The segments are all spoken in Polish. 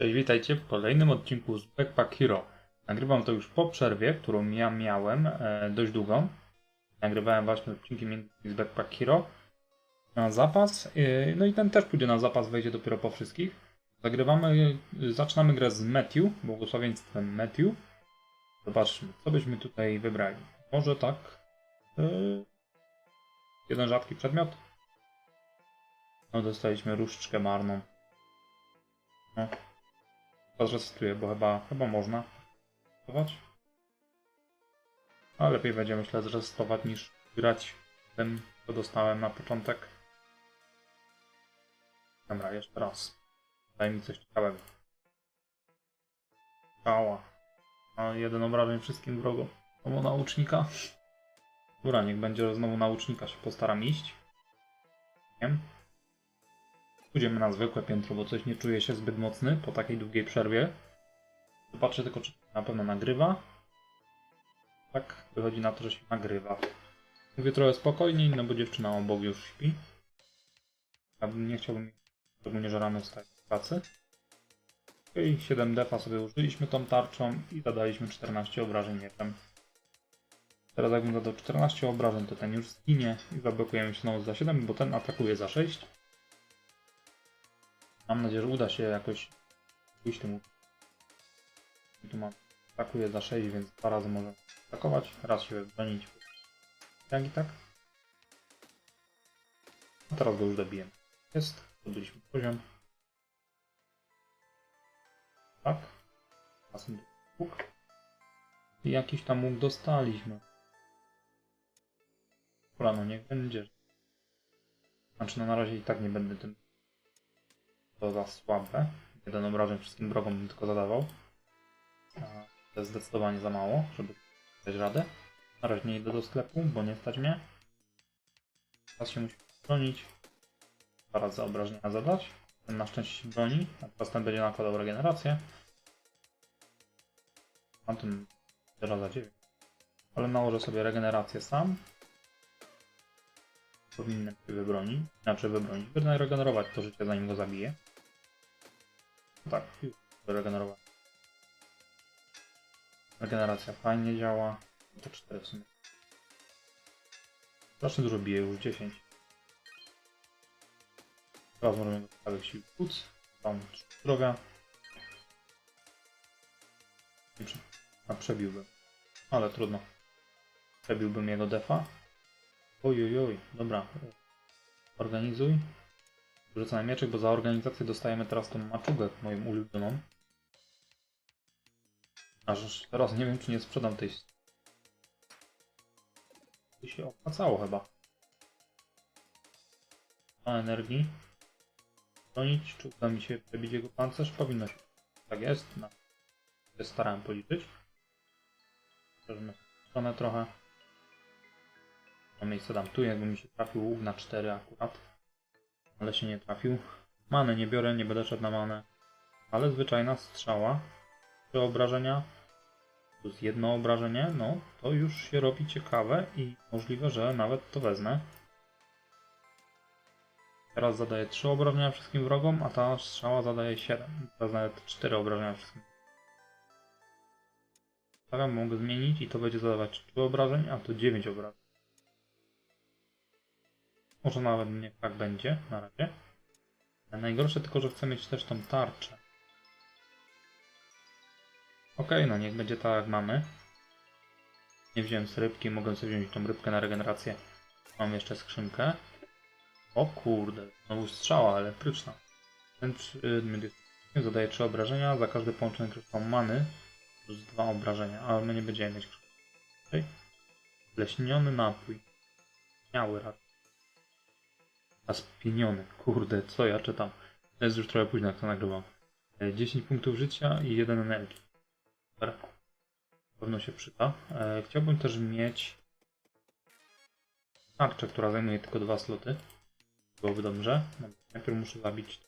Cześć, witajcie w kolejnym odcinku z Backpack Hero. Nagrywam to już po przerwie, którą ja miałem e, dość długą. Nagrywałem właśnie odcinki między z Backpack Hero na zapas. E, no i ten też pójdzie na zapas, wejdzie dopiero po wszystkich. Zagrywamy, e, zaczynamy grę z Matthew, błogosławieństwem Matthew. Zobaczmy, co byśmy tutaj wybrali. Może tak. E, jeden rzadki przedmiot. No dostaliśmy różdżkę marną. No. Zrecytuję, bo chyba, chyba można zrecytować. A lepiej będzie myślę zrecytować niż grać tym, co dostałem na początek. Dobra, jeszcze raz. Daj mi coś ciekawego. Skała. A jeden obrażeń wszystkim wrogom. Znowu naucznika. Dobra, niech będzie znowu naucznika się postaram iść. Nie? Pójdziemy na zwykłe piętro, bo coś nie czuję się zbyt mocny po takiej długiej przerwie. Zobaczę tylko, czy na pewno nagrywa. Tak, wychodzi na to, że się nagrywa. Mówię trochę spokojniej, no bo dziewczyna obok już śpi. Ja nie chciałbym, szczególnie że rano wstać z pracy. I 7 defa sobie użyliśmy tą tarczą i zadaliśmy 14 obrażeń mieczem. Teraz jakbym zadał 14 obrażeń, to ten już zginie i zablokujemy się znowu za 7, bo ten atakuje za 6. Mam nadzieję, że uda się jakoś pójść temu. I tu mam. Atakuje za 6, więc dwa razy może atakować, raz się wybronić. Jak i tak. A teraz go już dobiję. Jest, zdobyliśmy poziom. Tak. Następny łuk. I jakiś tam łuk dostaliśmy. Dobra, no niech będzie. Znaczy no na razie i tak nie będę tym to za słabe. Jeden obrażeń wszystkim wrogom bym tylko zadawał. To jest zdecydowanie za mało, żeby dać radę. Na razie nie idę do sklepu, bo nie stać mnie. Teraz się musi bronić. Dwa razy obrażenia zadać. Ten na szczęście się broni, a teraz ten będzie nakładał regenerację. A ten 0 za 9. Ale nałożę sobie regenerację sam. Powinienem się wybronić. Znaczy wybronić. Wyregenerować to życie zanim go zabiję. Tak, już wyregenerować. Regeneracja fajnie działa. To 4 w sumie. Strasznie dużo bije, już 10. Teraz możemy postawić sił płuc. Tam. Znaczy, A przebiłbym. Ale trudno. Przebiłbym jego defa. Ojojoj, dobra. Organizuj. Rzucamy mieczek, bo za organizację dostajemy teraz tą maczugę, moją ulubioną. Aż teraz nie wiem, czy nie sprzedam tej... To się opłacało chyba. Ma energii. Bronić, czy uda mi się przebić jego pancerz? Powinno się. Tak jest. No. starałem policzyć. Przeżymy stronę trochę. To miejsce dam tu, jakby mi się trafił łuk na 4 akurat. Ale się nie trafił. Manę nie biorę, nie będę szedł na manę. Ale zwyczajna strzała. Trzy obrażenia. Plus jedno obrażenie. No, to już się robi ciekawe i możliwe, że nawet to wezmę. Teraz zadaję 3 obrażenia wszystkim wrogom, a ta strzała zadaje 7. Teraz nawet 4 obrażenia wszystkim. Stawiam, mogę zmienić i to będzie zadawać 3 obrażeń, a to 9 obrażeń. Może nawet nie tak będzie na razie. A najgorsze tylko, że chcę mieć też tą tarczę. Okej, no niech będzie tak jak mamy. Nie wziąłem z rybki, mogę sobie wziąć tą rybkę na regenerację. Mam jeszcze skrzynkę. O kurde, znowu strzała elektryczna. Ten jest zadaje 3 obrażenia, za każdy połączony kryształ many plus 2 obrażenia, ale my nie będziemy mieć kryształu. Okay. Leśniony napój. Miały raczej. Spieniony. Kurde, co ja czytam? To jest już trochę późno, jak to nagrywam. E, 10 punktów życia i 1 energii. Super. Na pewno się przyda. E, chciałbym też mieć tarczę, która zajmuje tylko dwa sloty. Byłoby dobrze. No, najpierw muszę zabić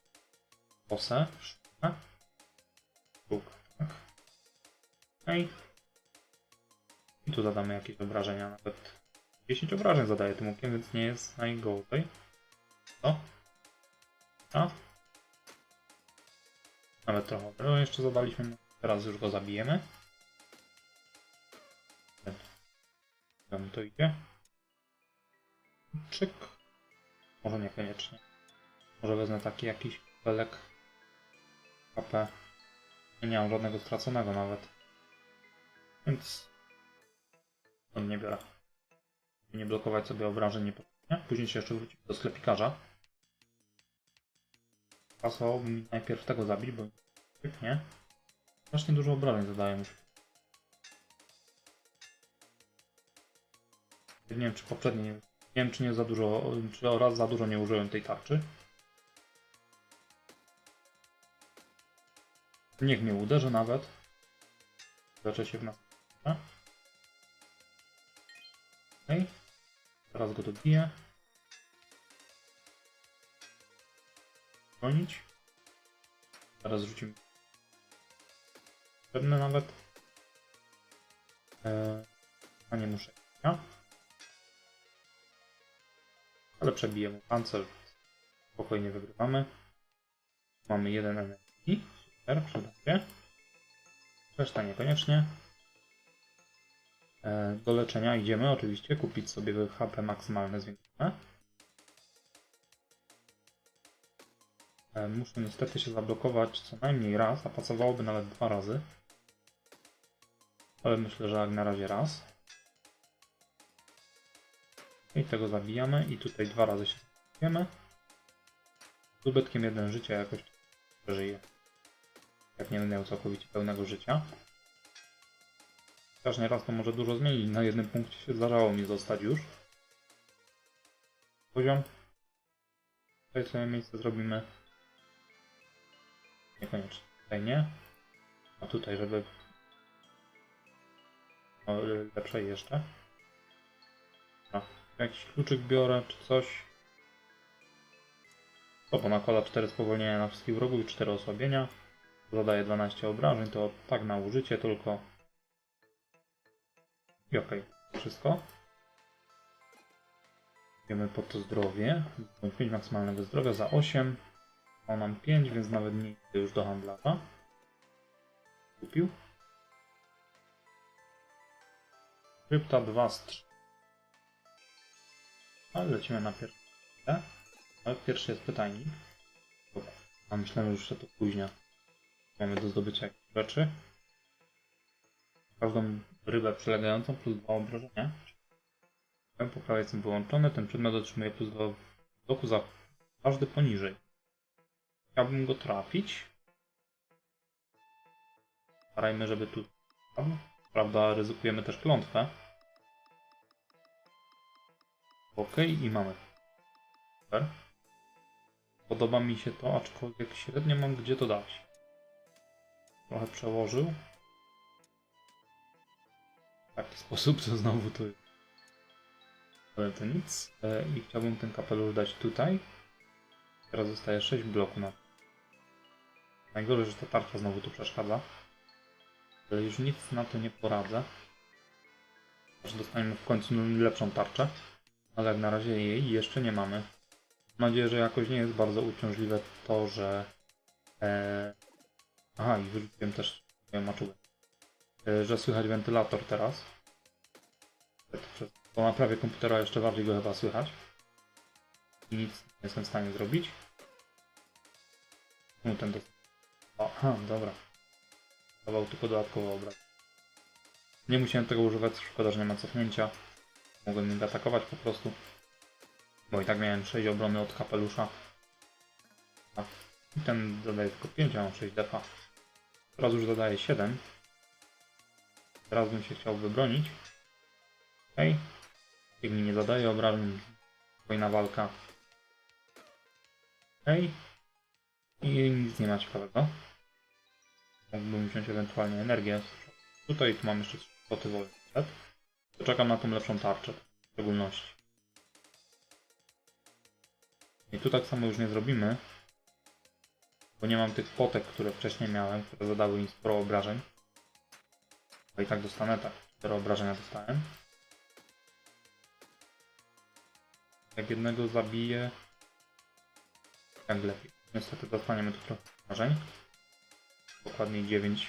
posę. Sztukę. Sztukę, tak. Okej. I tu zadamy jakieś obrażenia. Nawet 10 obrażeń zadaję tym łukiem, więc nie jest najgorzej. Co? A? Nawet trochę obrażeń jeszcze zadaliśmy. Teraz już go zabijemy. Tam to idzie. Czyk. Może niekoniecznie. Może wezmę taki jakiś belek. Ja nie mam żadnego straconego nawet. Więc on nie biorę. Nie blokować sobie obrażeń niepotrzebnie. Później się jeszcze wrócić do sklepikarza. Pasowałoby najpierw tego zabić, bo nie. Strasznie dużo obrażeń zadaje mu. Nie wiem czy poprzednio nie, wiem czy nie za dużo, czy oraz za dużo nie użyłem tej tarczy. Niech mnie uderzy nawet. Leczę się w nas. Okej. Teraz go dobiję. Bronić. Teraz rzucimy. Pewne nawet. Eee, a nie muszę. Ja? Ale przebiję mu pancerz. Spokojnie wygrywamy. Mamy jeden energii. Super, przyda. Reszta niekoniecznie. E, Do leczenia idziemy oczywiście, kupić sobie HP maksymalne zwiększone. Muszę niestety się zablokować co najmniej raz, a pasowałoby nawet dwa razy. Ale myślę, że jak na razie raz. I tego zabijamy i tutaj dwa razy się zabijemy. Z ubytkiem jeden życia jakoś przeżyje. Jak nie będę miał całkowicie pełnego życia. Każdy raz to może dużo zmienić. Na jednym punkcie się zdarzało mi zostać już. Poziom. Tutaj sobie miejsce zrobimy. Niekoniecznie. Tutaj nie. A tutaj, żeby... O, lepsze jeszcze. No, jakiś kluczyk biorę, czy coś. To bo nakłada 4 spowolnienia na wszystkich wrogów i 4 osłabienia. Zadaje 12 obrażeń, to tak na użycie tylko. I okej, wszystko. Idziemy po to zdrowie. 5 maksymalnego zdrowia za 8. On nam 5, więc nawet nie idę już do handlarza. Kupił. Krypta 2 z 3. Ale lecimy na pierwszy. Ale pierwszy jest pytajnik. A myślałem, że to później. Mamy do zdobycia jakieś rzeczy. Każdą rybę przylegającą plus 2 obrażenia. Ten poprawiec jest wyłączony, ten przedmiot otrzymuje plus 2 bloku za każdy poniżej. Chciałbym go trafić. Starajmy, żeby tu... Prawda, ryzykujemy też klątwę. Ok, i mamy. Super. Podoba mi się to, aczkolwiek średnio mam gdzie to dać. Trochę przełożył. W taki sposób to znowu to. Ale to nic. E, I chciałbym ten kapelusz dać tutaj. Teraz zostaje 6 bloków na. Najgorzej, że ta tarcza znowu tu przeszkadza. Ale już nic na to nie poradzę. Aż dostaniemy w końcu lepszą tarczę. Ale jak na razie jej jeszcze nie mamy. Mam nadzieję, że jakoś nie jest bardzo uciążliwe to, że... E... Aha, i wyrzuciłem też swoją maczugę. E, że słychać wentylator teraz. Po naprawie komputera jeszcze bardziej go chyba słychać. I nic nie jestem w stanie zrobić. No ten do... Aha, dobra. Dawał tylko dodatkowo obraz. Nie musiałem tego używać, szkoda, że nie ma cofnięcia. Mogłem nim atakować po prostu. Bo i tak miałem 6 obrony od kapelusza. I ten zadaje tylko 5, a mam 6 defa. Teraz już zadaje 7. Teraz bym się chciał wybronić. Okej. Okay. mi nie zadaje obrażeń. Spokojna walka. Okej. Okay. I nic nie ma ciekawego. Mógłbym wziąć ewentualnie energię. Tutaj tu mam jeszcze spoty wolne. Czekam na tą lepszą tarczę. W szczególności. I tu tak samo już nie zrobimy. Bo nie mam tych potek, które wcześniej miałem, które zadały mi sporo obrażeń. Bo i tak dostanę tak. Cztery obrażenia dostałem. Jak jednego zabiję, tak lepiej. Niestety dostaniemy tu trochę obrażeń. dokładniej 9.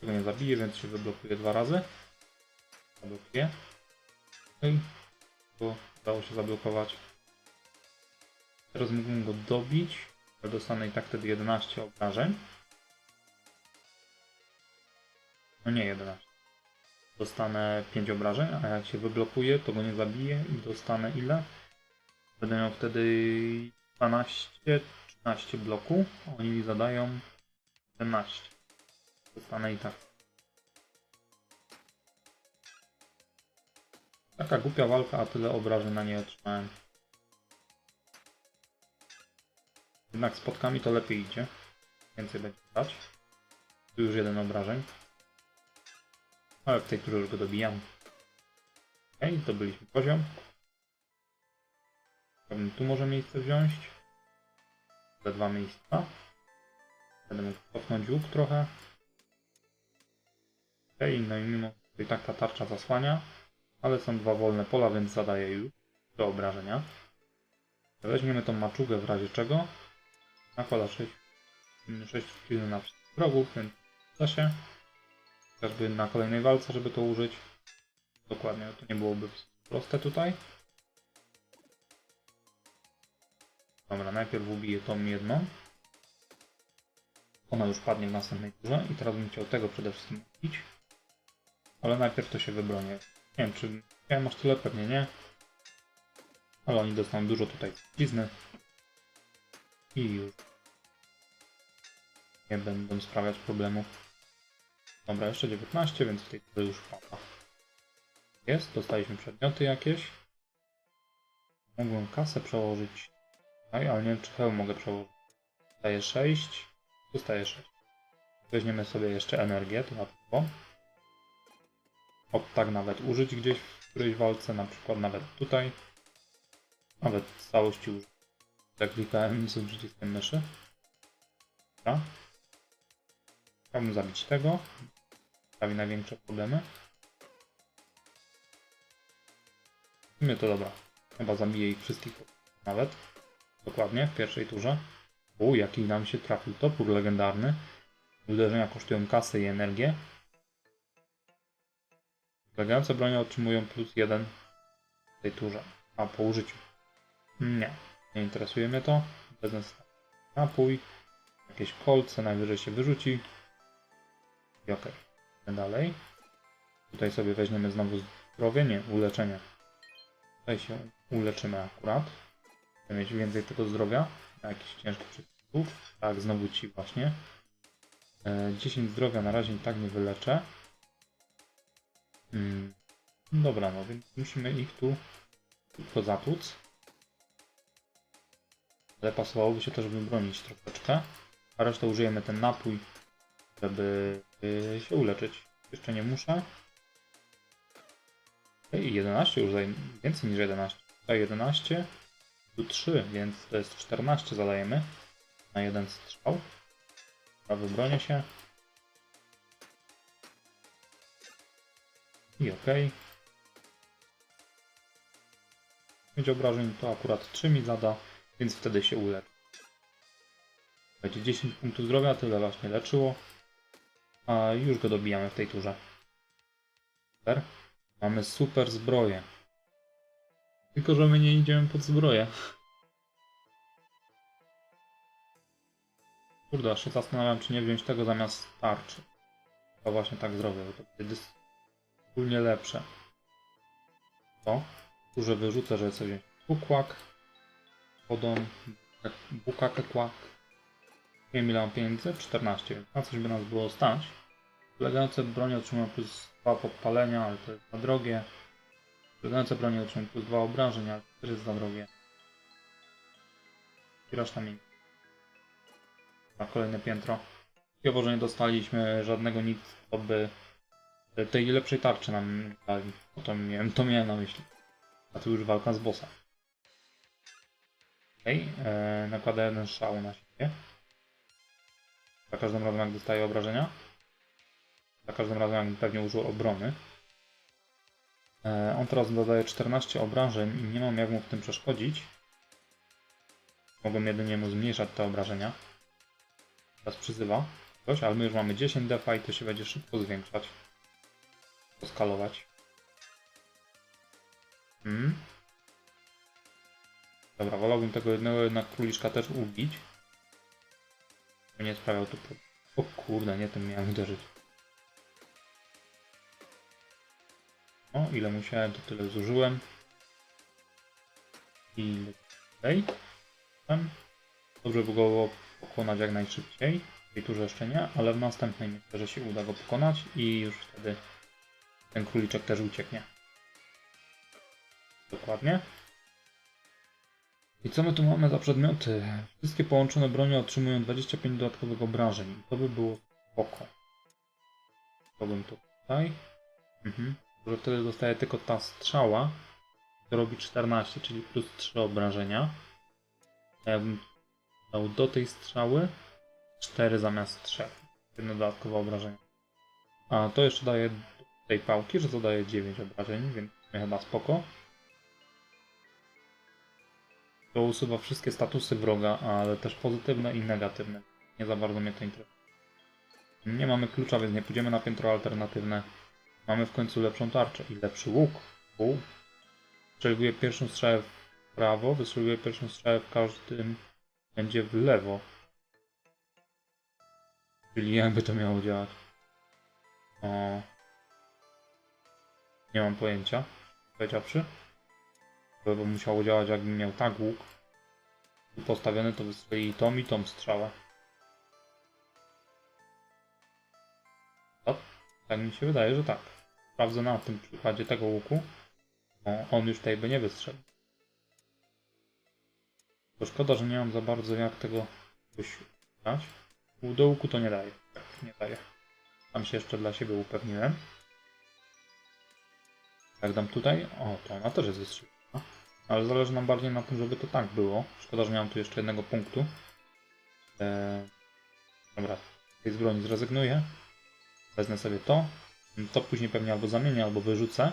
Tego nie zabije, więc się wyblokuje dwa razy. Zablokuje. Okej. To udało się zablokować. Teraz mógłbym go dobić, ale dostanę i tak wtedy 11 obrażeń. No nie 11. Dostanę 5 obrażeń, a jak się wyblokuje, to go nie zabiję i dostanę ile? Będę miał wtedy 12, 13 bloku. Oni mi zadają 11. Dostanę i tak. Taka głupia walka, a tyle obrażeń na niej otrzymałem. Jednak spotkami to lepiej idzie. Więcej będzie dać. Tu już jeden obrażeń. Ale w tej turze już go dobijam. Okej, to byliśmy poziom. Tu może miejsce wziąć. Te dwa miejsca. Będę mógł cofnąć łuk trochę. Okej, no i mimo że i tak ta tarcza zasłania, ale są dwa wolne pola, więc zadaję już do obrażenia. Weźmiemy tą maczugę w razie czego. Nakłada 6, 6 kg na wrogów, więc da się. Chociażby na kolejnej walce, żeby to użyć. Dokładnie, to nie byłoby proste tutaj. Dobra, najpierw ubiję tą jedną. Ona już padnie w następnej turze i teraz bym chciał tego przede wszystkim ubić. Ale najpierw to się wybronię. Nie wiem, czy ja masz tyle, pewnie nie. Ale oni dostaną dużo tutaj blizny. I już. Nie będą sprawiać problemów. Dobra, jeszcze 19, więc w tej turze już pada. Jest, dostaliśmy przedmioty jakieś. Mogłem kasę przełożyć tutaj, ale nie wiem czy hełm mogę przełożyć. Dostaję 6, dostaję 6. Weźmiemy sobie jeszcze energię, to łatwo. Od tak nawet użyć gdzieś w którejś walce, na przykład nawet tutaj. Nawet w całości użyć. Jak klikałem z przyciskiem myszy. Dobra. Chciałbym zabić tego. Sprawi największe problemy. W sumie to dobra. Chyba zabiję ich wszystkich nawet. Dokładnie, w pierwszej turze. U, jaki nam się trafił topór legendarny. Uderzenia kosztują kasę i energię. Legające bronie otrzymują plus jeden w tej turze. A po użyciu. Nie, nie interesuje mnie to. Bez napój. Jakieś kolce najwyżej się wyrzuci. I okej. Okay. Dalej. Tutaj sobie weźmiemy znowu zdrowie, nie, uleczenie. Tutaj się uleczymy akurat. Chcę mieć więcej tego zdrowia. Na jakichś ciężkich przeciwników. Tak, znowu ci właśnie. E, 10 zdrowia na razie i tak nie wyleczę. Hmm. Dobra, no więc musimy ich tu tylko zatłuc. Ale pasowałoby się też wybronić troszeczkę. A resztę użyjemy ten napój, żeby y, się uleczyć. Jeszcze nie muszę. Ej, 11 już zajmie. Więcej niż 11. Tutaj 11. Tu 3, więc to jest 14 zadajemy. Na jeden strzał. A wybronię się. I ok. 5 obrażeń to akurat 3 mi zada, więc wtedy się uleczy. Będzie 10 punktów zdrowia, tyle właśnie leczyło. A już go dobijamy w tej turze. Super. Mamy super zbroję. Tylko, że my nie idziemy pod zbroję. Kurde, aż się zastanawiam, czy nie wziąć tego zamiast tarczy. To właśnie tak zrobię, bo to jest ogólnie lepsze. To? Tu, że wyrzucę, że sobie kukłak, wodą, bukakekłak. Nie wiem ile mam pieniędzy? 14. Na coś by nas było stać. Polegające bronie otrzymują plus 2 podpalenia, ale to jest za drogie. Polegające bronie otrzymują plus 2 obrażeń, ale to też jest za drogie. I reszta mi. Na kolejne piętro. Chyba, że nie dostaliśmy żadnego nic, co by tej lepszej tarczy nam dali. To miałem, to miałem na myśli. A tu już walka z bossa. Okej, okay, e, nakłada jeden szał na siebie. Za każdym razem jak dostaje obrażenia. Za każdym razem jak pewnie użył obrony. E, on teraz dodaje 14 obrażeń i nie mam jak mu w tym przeszkodzić. Mogłem jedynie mu zmniejszać te obrażenia. teraz przyzywa coś, ale my już mamy 10 defa i to się będzie szybko zwiększać. Poskalować. Hmm. Dobra, wolałbym tego jednego jednak króliczka też ubić. Nie sprawiał pro- O kurde, nie tym miałem uderzyć. O, ile musiałem, to tyle zużyłem. I. Tam. Dobrze by go pokonać jak najszybciej. W tej turze jeszcze nie, ale w następnej myślę, że się uda go pokonać i już wtedy ten króliczek też ucieknie. Dokładnie. I co my tu mamy za przedmioty? Wszystkie połączone bronie otrzymują 25 dodatkowych obrażeń. To by było spoko. To bym tutaj. Mhm. Że wtedy dostaje tylko ta strzała, to robi 14, czyli plus 3 obrażenia. Ja bym dał do tej strzały 4 zamiast 3. Jedno dodatkowe obrażenie. A to jeszcze daje tej pałki, że to daje 9 obrażeń, więc chyba spoko. To usuwa wszystkie statusy wroga, ale też pozytywne i negatywne. Nie za bardzo mnie to interesuje. Nie mamy klucza, więc nie pójdziemy na piętro alternatywne. Mamy w końcu lepszą tarczę i lepszy łuk. U. Wystrzeliwuje pierwszą strzałę w prawo, wystrzeliwuje pierwszą strzałę w każdym będzie w lewo. Czyli jakby to miało działać. O. Nie mam pojęcia. Powiedziawszy. To by musiało działać jakbym miał tak łuk. Postawiony to wystrzeli tą i tą strzałę. Tak? Mi się wydaje, że tak. Sprawdzę na tym przykładzie tego łuku. On już tutaj by nie wystrzelił. To szkoda, że nie mam za bardzo jak tego. U do łuku to nie daje. Tak, nie daje. Tam się jeszcze dla siebie upewniłem. Jak dam tutaj? O, to ona też jest wystrzeliła. Ale zależy nam bardziej na tym, żeby to tak było. Szkoda, że mam tu jeszcze jednego punktu. Eee, dobra, z tej zbroni zrezygnuję. Wezmę sobie to. To później pewnie albo zamienię, albo wyrzucę.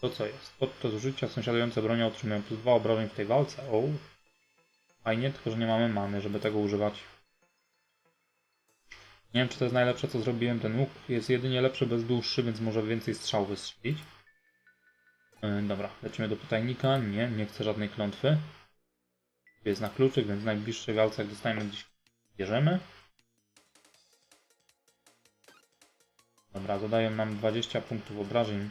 To co jest? Podczas użycia sąsiadujące bronie otrzymują plus 2 obrażeń w tej walce. O. Fajnie, tylko że nie mamy many, żeby tego używać. Nie wiem, czy to jest najlepsze, co zrobiłem. Ten łuk jest jedynie lepszy bez dłuższy, więc może więcej strzał wystrzelić. Yy, dobra, lecimy do pytajnika. Nie, nie chcę żadnej klątwy. Jest na kluczyk, więc w najbliższej walce, jak dostajemy gdzieś, bierzemy. Dobra, dodają nam 20 punktów obrażeń.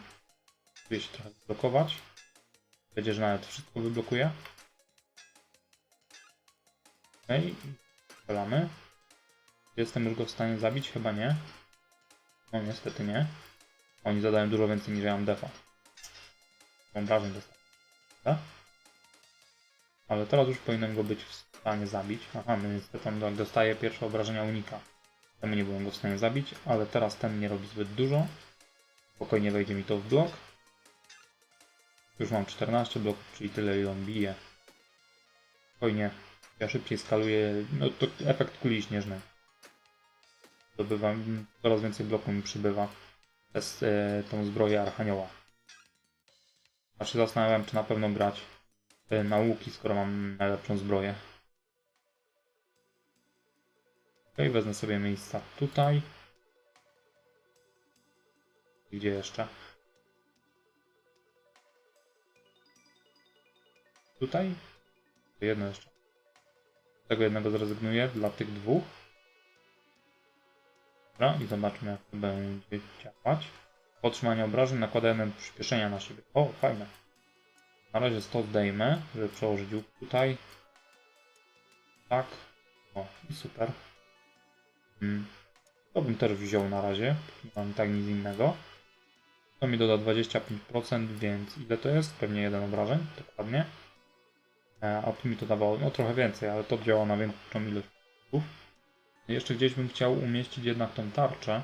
Spróbuję się trochę blokować. Będzie, że nawet wszystko wyblokuje. Okej, strzelamy. Jestem już go w stanie zabić? Chyba nie. No niestety nie. Oni zadają dużo więcej niż ja mam defa. Obrażeń dostałem. Tak? Ale teraz już powinienem go być w stanie zabić. Aha, no niestety on dostaje pierwsze obrażenia unika. Temu nie byłem go w stanie zabić, ale teraz ten nie robi zbyt dużo. Spokojnie wejdzie mi to w blok. Już mam 14 bloków, czyli tyle ile on bije. Spokojnie. Ja szybciej skaluję. No to efekt kuli śnieżnej. Zdobywam coraz więcej bloków mi przybywa przez e, tą zbroję Archanioła. Aż się zastanawiam, czy na pewno grać e, na łuki, skoro mam najlepszą zbroję. Ok, wezmę sobie miejsca tutaj. Gdzie jeszcze? Tutaj? Jedno jeszcze. Z tego jednego zrezygnuję dla tych dwóch. Dobra, i zobaczmy jak to będzie działać. Otrzymanie obrażeń nakładają przyspieszenia na siebie. O, fajne. Na razie 100 zdejmę, żeby przełożyć łuk tutaj. Tak. O, super. Hmm. To bym też wziął na razie. Nie mam tak nic innego. To mi doda 25%, więc ile to jest? Pewnie jeden obrażeń, dokładnie. E, A tu mi to dawało no, trochę więcej, ale to działa na większą ilość. Jeszcze gdzieś bym chciał umieścić jednak tą tarczę.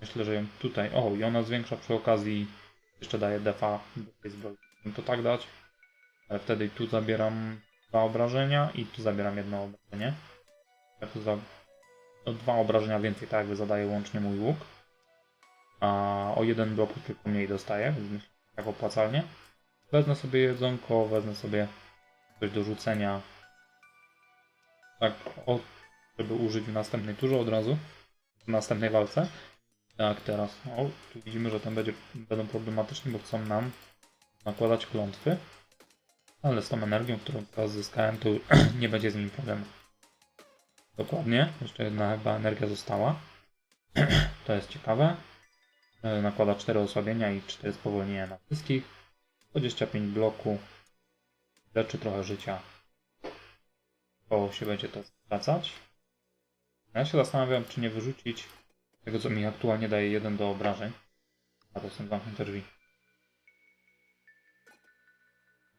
Myślę, że ją tutaj. O, i ona zwiększa przy okazji. Jeszcze daje defa do tej zbroi. To tak dać. Ale wtedy tu zabieram dwa obrażenia i tu zabieram jedno obrażenie. Ja tu za o dwa obrażenia więcej, tak jakby zadaje łącznie mój łuk. A o jeden blok tylko mniej dostaję, więc tak opłacalnie. Wezmę sobie jedzonko, wezmę sobie coś do rzucenia. tak, o, żeby użyć w następnej turze od razu, w następnej walce. Tak, teraz. O, tu widzimy, że tam będzie, będą problematyczni, bo chcą nam nakładać klątwy. Ale z tą energią, którą teraz zyskałem, to nie będzie z nimi problemu. Dokładnie. Jeszcze jedna chyba energia została. to jest ciekawe. E, Nakłada 4 osłabienia i 4 spowolnienia na wszystkich. 25 bloku. Leczy trochę życia. To się będzie to zwracać. Ja się zastanawiam, czy nie wyrzucić tego, co mi aktualnie daje 1 do obrażeń. A to są zamknięte drzwi.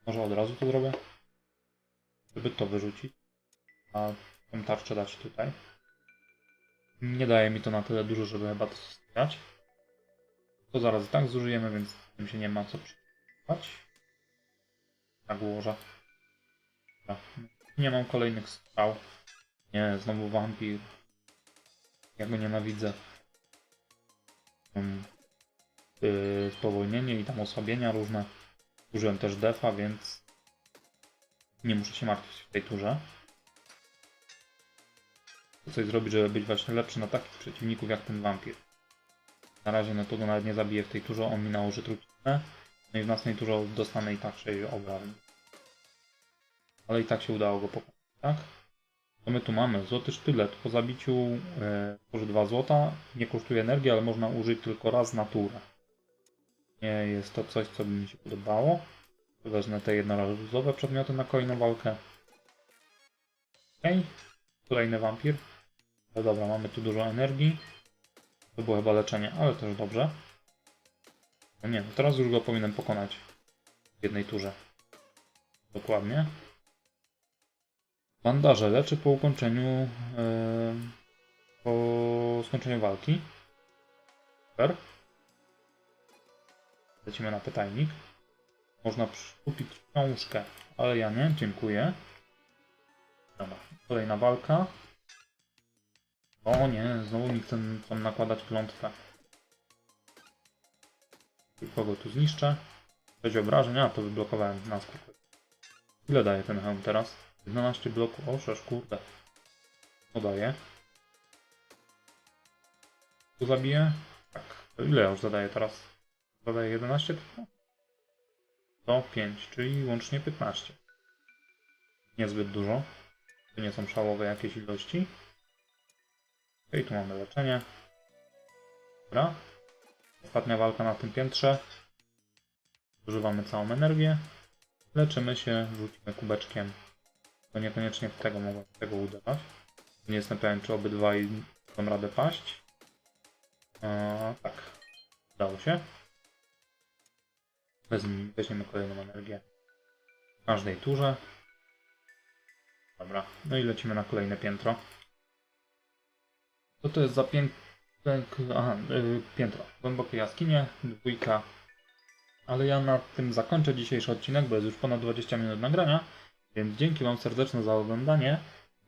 Może od razu to zrobię? Żeby to wyrzucić. A tą tarczę dać tutaj. Nie daje mi to na tyle dużo, żeby chyba to zostawiać. To zaraz i tak zużyjemy, więc tym się nie ma co przygotować. Tak ułożę. Nie mam kolejnych strzał. Nie, znowu wampir. Ja go nienawidzę. Yy, spowolnienie i tam osłabienia różne. Użyłem też defa, więc nie muszę się martwić w tej turze. Co coś zrobić, żeby być właśnie lepszy na takich przeciwników jak ten wampir. Na razie no to go nawet nie zabiję w tej turze, on mi nałoży truciznę. No i w następnej turze dostanę i tak 6 obrażeń. Ale i tak się udało go pokonać, tak? Co my tu mamy? Złoty sztylet. Po zabiciu e, kosztuje 2 złota. Nie kosztuje energii, ale można użyć tylko raz na turę. Nie jest to coś, co by mi się podobało. Wezmę te jednorazowe przedmioty na kolejną walkę. Okej. Kolejny wampir. No dobra, mamy tu dużo energii. To było chyba leczenie, ale też dobrze. No nie, no teraz już go powinienem pokonać w jednej turze. Dokładnie. Bandaże leczy po ukończeniu e, po skończeniu walki. Super. Lecimy na pytajnik. Można kupić książkę, ale ja nie, dziękuję. Dobra, kolejna walka. O nie, znowu mi chcą, chcą nakładać klątwę. I Kogo tu zniszczę? 6 obrażeń, a to wyblokowałem na skok. Ile daje ten hełm teraz? 11 bloków, o kurde. Co daje? Tu zabiję? Tak. To ile już zadaję teraz? Zadaję 11 tylko? To 5, czyli łącznie 15. Niezbyt dużo. To nie są szałowe jakieś ilości. I tu mamy leczenie. Dobra. Ostatnia walka na tym piętrze. Używamy całą energię. Leczymy się, rzucimy kubeczkiem. To niekoniecznie w tego mogą w tego udawać. Nie jestem pewien, czy obydwaj dam radę paść. Eee, tak. Udało się. Weźmiemy, kolejną energię. W każdej turze. Dobra. No i lecimy na kolejne piętro. Co to jest za pięk aha, yy, piętro. Głębokie jaskinie, dwójka. Ale ja na tym zakończę dzisiejszy odcinek, bo jest już ponad 20 minut nagrania. Więc dzięki Wam serdeczne za oglądanie.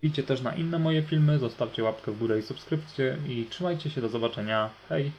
Idźcie też na inne moje filmy, zostawcie łapkę w górę i subskrypcję i trzymajcie się, do zobaczenia. Hej!